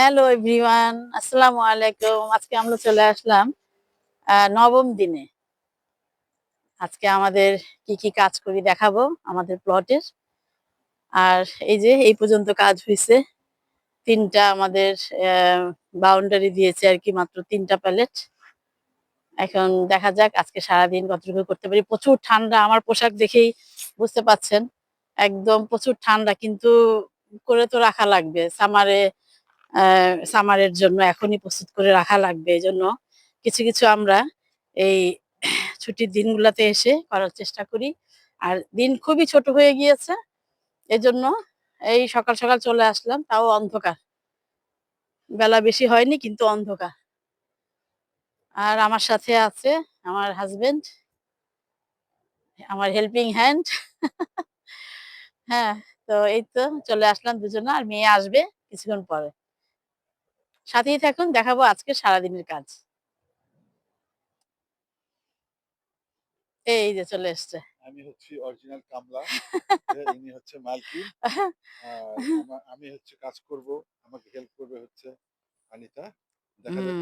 Hello everyone আসসালামু আলাইকুম আজকে আমরা চলে আসলাম নবম দিনে। আজকে আমাদের কি কি কাজ করি দেখাবো আমাদের প্লটের আর এই যে, এই পর্যন্ত কাজ হয়েছে তিনটা আমাদের বাউন্ডারি দিয়েছে আর কি মাত্র তিনটা প্যালেট এখন দেখা যাক আজকে সারাদিন কতটুকু করতে পারি। প্রচুর ঠান্ডা, আমার পোশাক দেখেই বুঝতে পাচ্ছেন। একদম প্রচুর ঠান্ডা, কিন্তু করে তো রাখা লাগবে। সামারে সামারের জন্য এখনই প্রস্তুত করে রাখা লাগবে। এই জন্য কিছু কিছু আমরা এই ছুটির দিনগুলোতে এসে করার চেষ্টা করি। আর দিন খুবই ছোট হয়ে গিয়েছে, এজন্য এই সকাল সকাল চলে আসলাম, তাও অন্ধকার। বেলা বেশি হয়নি, কিন্তু অন্ধকার। আর আমার সাথে আছে আমার হাজবেন্ড আমার হেল্পিং হ্যান্ড হ্যাঁ তো এই তো চলে আসলাম দুজনে, আর মেয়ে আসবে কিছুক্ষণ পরে। সাথেই থাকুন দেখাবো আজকে সারাদিনের কাজ। এই যে চলে এসছে। আমি হচ্ছি অরিজিনাল কামলা ইনি হচ্ছে মালকিন। আমি হচ্ছে কাজ করব আমাকে হেল্প করবে হচ্ছে আনিতা। দেখা যাক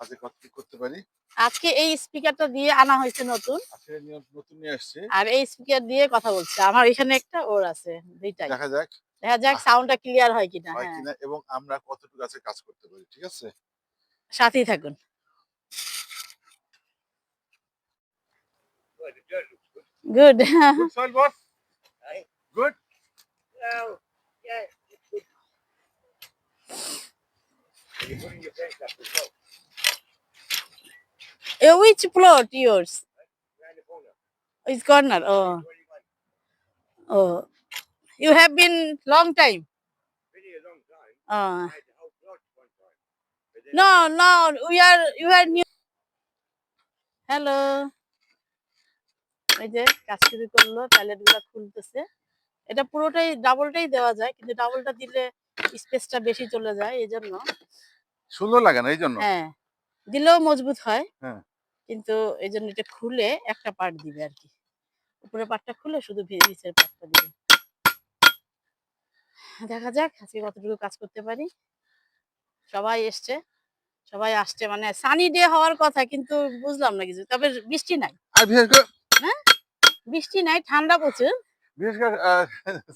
আজকে কত কি করতে পারি। আজকে এই স্পিকারটা দিয়ে আনা হয়েছে নতুন। আজকে নতুন নিয়ে আসছে। আর এই স্পিকার দিয়ে কথা বলছে। আমার এখানে একটা ওর আছে দুইটাই। দেখা যাক। দেখা যাক সাউন্ডটা ক্লিয়ার হয় কিনা হয় হ্যাঁ। কিনা এবং আমরা কতটুকু আজকে কাজ করতে পারি ঠিক আছে? সাথেই থাকুন। Good soil boss good which plot? Yours. Is corner? Oh. Oh. You have been long time. Very long time. uh, no no we are you are new. Hello. এই যে কাজ শুরু করল প্যালেটগুলা খুলতেছে। এটা পুরোটাই ডাবলটাই দেওয়া যায় কিন্তু ডাবলটা দিলে স্পেসটা বেশি চলে যায় এই জন্য। সুন্দর লাগে না এই জন্য? হ্যাঁ দিলেও মজবুত হয়। হ্যাঁ। কিন্তু এই জন্য এটা খুলে একটা পার্ট দিবে আর কি। উপরের পার্টটা খুলে শুধু নিচের পার্টটা দিবে। দেখা যাক আজকে কতটুকু কাজ করতে পারি। সবাই এসছে সবাই আসছে মানে সানি ডে হওয়ার কথা কিন্তু বুঝলাম না কিছু তবে বৃষ্টি নাই। আর বিশেষ করে বৃষ্টি নাই ঠান্ডা প্রচুর। বিশেষ করে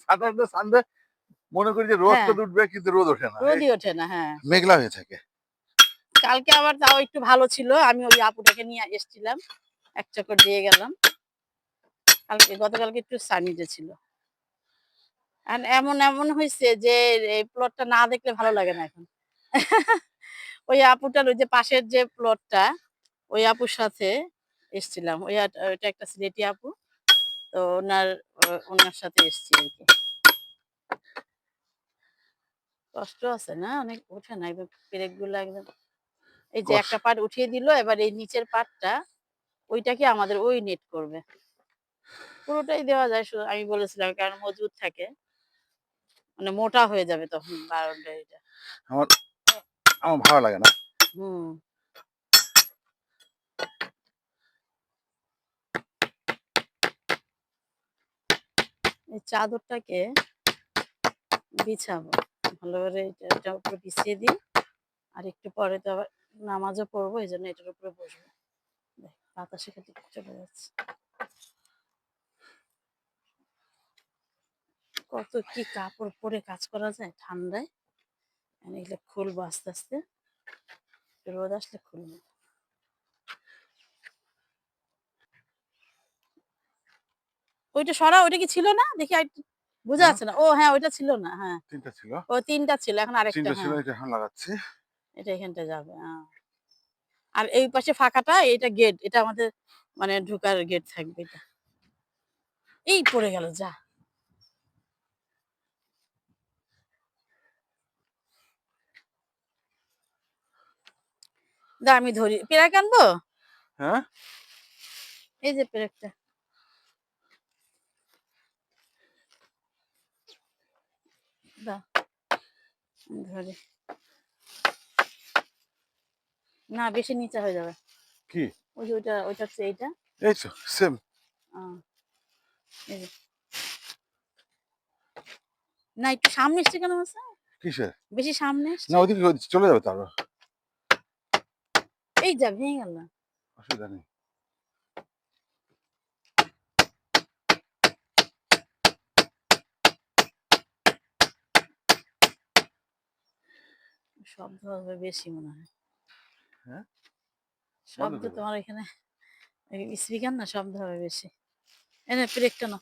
স্যাটারডে সানডে মনে করি যে রোদ হ্যাঁ। তো উঠবে কিন্তু রোদ ওঠে না। রোদই ওঠে না হ্যাঁ। মেঘলা হয়ে থাকে। কালকে আবার তাও একটু ভালো ছিল আমি ওই আপুটাকে নিয়ে এসেছিলাম এক চক্কর দিয়ে গেলাম। কালকে গতকালকে একটু সানি ডে ছিল। এমন এমন হয়েছে যে এই প্লটটা না দেখলে ভালো লাগে না এখন। ওই আপুটার ওই যে পাশের যে প্লটটা ওই আপুর সাথে এসছিলাম। ওই ওইটা একটা সিলেটি আপু। তো ওনার ওনার সাথে এসছি আর কি। কষ্ট আছে না? অনেক ওঠে না? একদম পেরেকগুলো একদম। এই যে একটা পার্ট উঠিয়ে দিল এবার এই নিচের পার্টটা ওইটাকে আমাদের ওই নেট করবে। পুরোটাই দেওয়া যায় শুধু আমি বলেছিলাম কারণ মজবুত থাকে। মানে মোটা হয়ে যাবে তখন বাউন্ডারিটা আমার আমার ভালো লাগে না। হুম। এই চাদরটাকে বিছাবো। ভালো করে এটা এটার উপরে বিছিয়ে দিই। আর একটু পরে তো আবার নামাজও পড়ব এই জন্য এটার উপরে বসবো। দেখ, বাতাসে খেতে চলে যাচ্ছে। কত কি কাপড় পরে কাজ করা যায় ঠান্ডায়। আমি এগুলো খুলবো আস্তে আস্তে। রোদ আসলে খুলবো ওইটা সরা ওইটা কি ছিল না? দেখি বোঝা। যাচ্ছে না। ও হ্যাঁ ওইটা ছিল না হ্যাঁ। তিনটা ছিল। ও তিনটা ছিল এখন আরেকটা তিনটা ছিল হ্যাঁ। এটা এখন লাগাচ্ছি। এটা এখানটা যাবে। আর এই পাশে ফাঁকাটা এটা গেট এটা আমাদের মানে ঢোকার গেট থাকবে এটা। এই পড়ে গেল যা। আমি ধরি। পেরাক আনব? হ্যাঁ? এই যে পেরেকটা। ধরি। না বেশি নিচে হয়ে যাবে। কি? ওই যে ওইটা ওইটা হচ্ছে এইটা। এই তো সেম আহ, এই যে। না একটু সামনে এসছে কেন আছে কিসের? বেশি সামনে না ওদিকে চলে যাবে তারপর। এই যা ভেঙে গেল। অসুবিধা নেই। শব্দ হবে বেশি মনে হয়। হ্যাঁ? শব্দ তোমার এখানে স্পিকার না শব্দ হবে বেশি। এনে ব্রেকটা না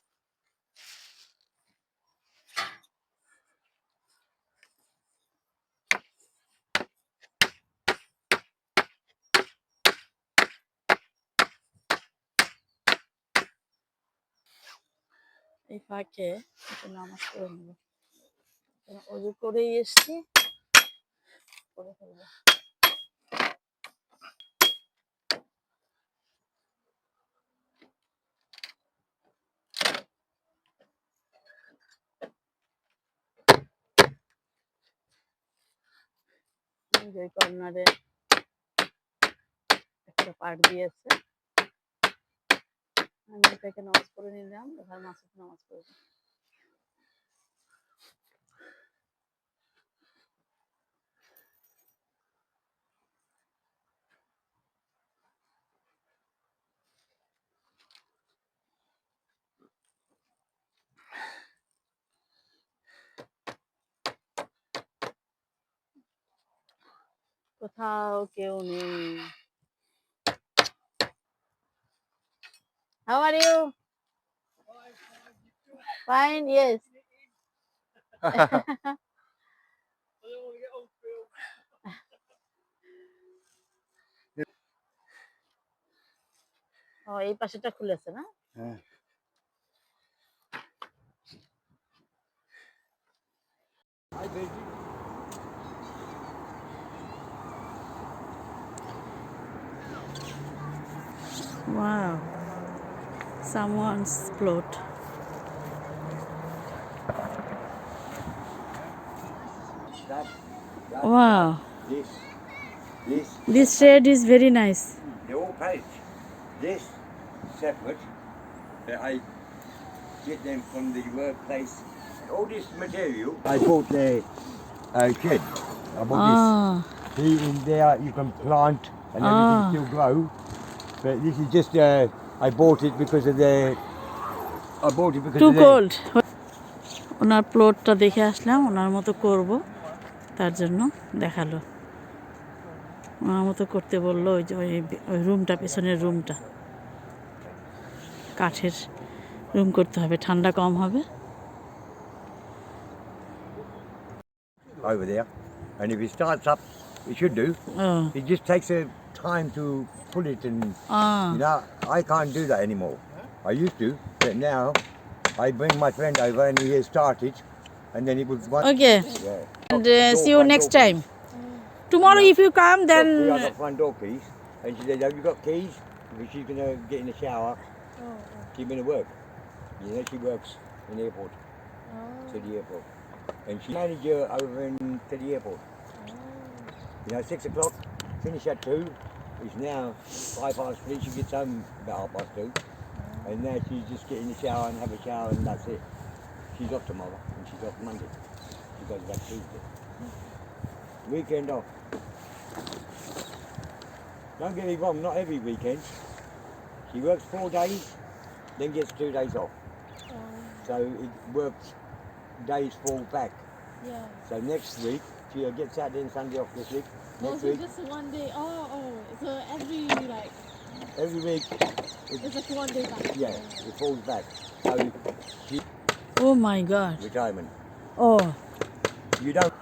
এই ফাঁকে নামাজ পড়ে নেব। করেই এসছি। করে ফেলব। যে কর্নারে একটা পার্ট দিয়েছে। আমি এটাকে নামাজ পড়ে নিলাম এবার পড়বে। কোথাও কেউ নেই। How are you? Fine, yes. ও এই পাশেটা খুলেছে না হ্যাঁ Wow. Someone's plot. Wow. this, this, This shade is very nice. the whole page. This separate. That I get them from the workplace. All this material I bought the uh, shed. I bought Ah, this. See in there you can plant and Ah. everything still grow. But this is just uh, I bought it because of the. I bought it because too of the. cold. ওনার প্লটটা দেখে আসলাম ওনার মতো করব তার জন্য দেখাল ওনার মতো করতে বলল ওই যে ওই রুমটা পেছনের রুমটা কাঠের রুম করতে হবে ঠান্ডা কম হবে over there. And if it starts up, it should do. O It just takes a time to pull it and ah, You know, I can't do that anymore. I used to, but now I bring my friend over and he has started, and then it was one. okay Yeah. and uh, see you next door time tomorrow if you come keys. then Got the front door keys, and she said, "Have you got keys?" Because she's gonna get in the shower. She's been to work. You know, she works in the airport, to the airport, and she's manager over in to the airport. You know, six o'clock, finish at two. It's now five past three. She gets home about half past two. And now she's just get in the shower and have a shower and that's it. She's off tomorrow and she's off Monday. She goes back Tuesday. Weekend off. Don't get me wrong, not every weekend. She works four days, then gets two days off. Oh. So it works days fall back. Yeah. So next week, she'll get Saturday and Sunday off this week. It's so week? just one day. Oh, oh. So every like. Every week. It's just one day back. Yeah, it falls back. How you keep Oh my god. retirement. Oh, You don't.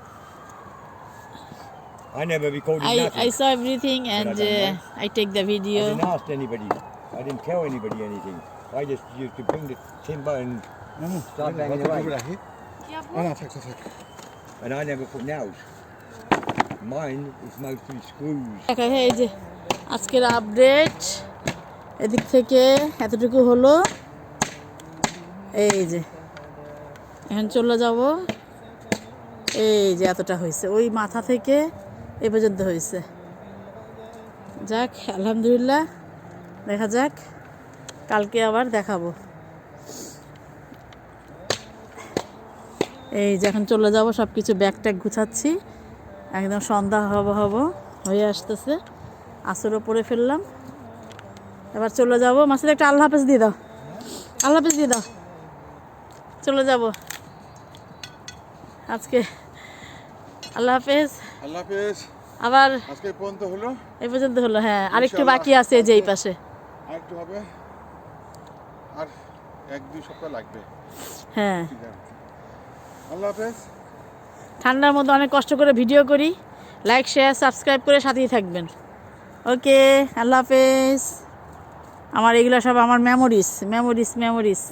I never recorded I, nothing. I saw everything and I uh. I take the I video. didn't ask anybody. I didn't tell anybody anything. I just used to bring the timber and start banging away. Yeah, And I never put nails. এই যে আজকের update এদিক থেকে এতটুকু হলো। এই যে, এখন চলে যাব। এই যে এতটা হয়েছে, ওই মাথা থেকে এ পর্যন্ত হয়েছে। যাক, আলহামদুলিল্লাহ, দেখা যাক, কালকে আবার দেখাবো। এই যে এখন চলে যাব সব কিছু ব্যাগ ট্যাগ গুছাচ্ছি। একদম সন্ধ্যা হব হব হয়ে আসতেছে। আসরও পরে ফেললাম। এবার চলে যাব। মাসিদ একটা আল্লাহ হাফেজ দিয়ে দাও। আল্লাহ হাফেজ দিয়ে দাও। চলে যাব। আজকে আল্লাহ হাফেজ। আল্লাহ হাফেজ। আবার আজকে পর্যন্ত হলো? এই পর্যন্ত হলো হ্যাঁ। আরেকটু বাকি আছে যে এই পাশে। আর একটু হবে? আর এক দুই সপ্তাহ লাগবে। হ্যাঁ। আল্লাহ হাফেজ। ঠান্ডার মধ্যে অনেক কষ্ট করে ভিডিও করি। লাইক শেয়ার সাবস্ক্রাইব করে সাথেই থাকবেন। ওকে আল্লাহ হাফেজ। আমার এগুলো সব আমার মেমোরিজ মেমোরিজ মেমোরিজ